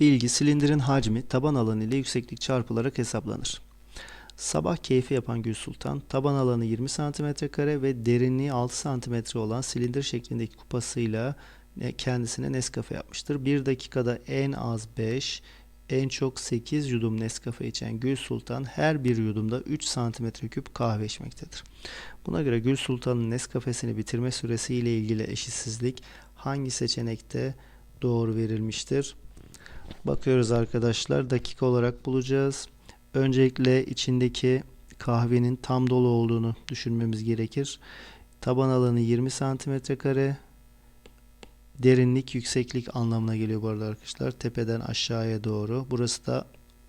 Bilgi silindirin hacmi taban alanı ile yükseklik çarpılarak hesaplanır. Sabah keyfi yapan Gül Sultan, taban alanı 20 cm kare ve derinliği 6 cm olan silindir şeklindeki kupasıyla e, kendisine Nescafe yapmıştır. Bir dakikada en az 5, en çok 8 yudum Nescafe içen Gül Sultan her bir yudumda 3 cm küp kahve içmektedir. Buna göre Gül Sultan'ın Nescafe'sini bitirme süresi ile ilgili eşitsizlik hangi seçenekte doğru verilmiştir? Bakıyoruz arkadaşlar. Dakika olarak bulacağız. Öncelikle içindeki kahvenin tam dolu olduğunu düşünmemiz gerekir. Taban alanı 20 santimetre kare. Derinlik yükseklik anlamına geliyor bu arada arkadaşlar. Tepeden aşağıya doğru. Burası da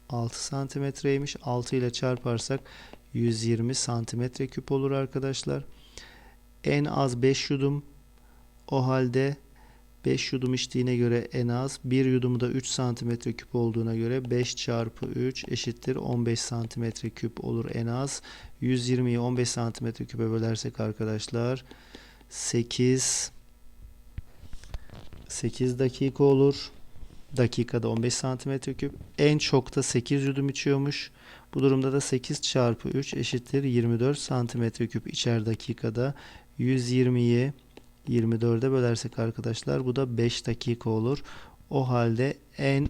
6 santimetreymiş. 6 ile çarparsak 120 santimetre küp olur arkadaşlar. En az 5 yudum. O halde 5 yudum içtiğine göre en az 1 yudumu da 3 santimetre küp olduğuna göre 5 çarpı 3 eşittir 15 santimetre küp olur en az. 120'yi 15 santimetre küpe bölersek arkadaşlar 8 8 dakika olur. Dakikada 15 santimetre küp. En çok da 8 yudum içiyormuş. Bu durumda da 8 çarpı 3 eşittir 24 santimetre küp içer dakikada. 120'yi 24'e bölersek arkadaşlar bu da 5 dakika olur. O halde en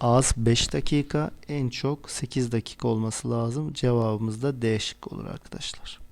az 5 dakika en çok 8 dakika olması lazım. Cevabımız da D şıkkı olur arkadaşlar.